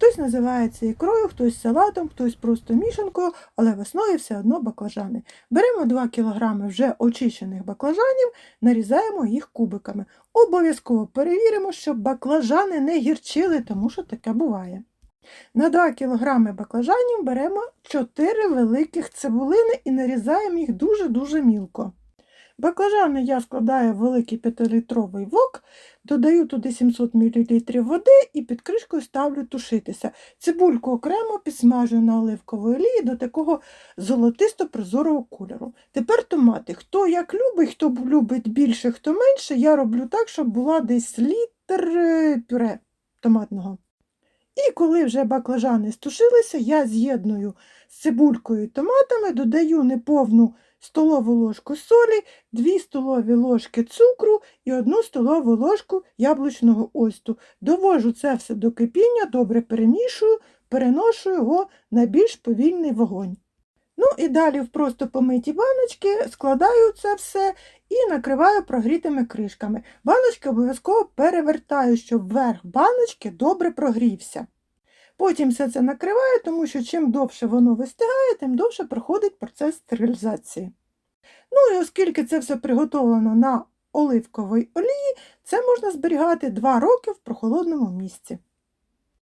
Хтось називає це ікрою, хтось салатом, хтось просто мішанкою, але в основі все одно баклажани. Беремо 2 кг вже очищених баклажанів, нарізаємо їх кубиками. Обов'язково перевіримо, щоб баклажани не гірчили, тому що таке буває. На 2 кг баклажанів беремо 4 великих цибулини і нарізаємо їх дуже-дуже мілко. Баклажани я складаю в великий 5-літровий вок, додаю туди 700 мл води і під кришкою ставлю тушитися. Цибульку окремо підсмажую на оливковій олії до такого золотисто-прозорого кольору. Тепер томати. Хто як любить, хто любить більше, хто менше, я роблю так, щоб була десь літр е, пюре томатного. І коли вже баклажани стушилися, я з'єдную з цибулькою і томатами, додаю неповну столову ложку солі, 2 столові ложки цукру і 1 столову ложку яблучного осту. Довожу це все до кипіння, добре перемішую, переношу його на більш повільний вогонь. Ну і далі в просто помиті баночки складаю це все і накриваю прогрітими кришками. Баночки обов'язково перевертаю, щоб верх баночки добре прогрівся. Потім все це накриваю, тому що чим довше воно вистигає, тим довше проходить процес стерилізації. Ну і оскільки це все приготовлено на оливковій олії, це можна зберігати 2 роки в прохолодному місці.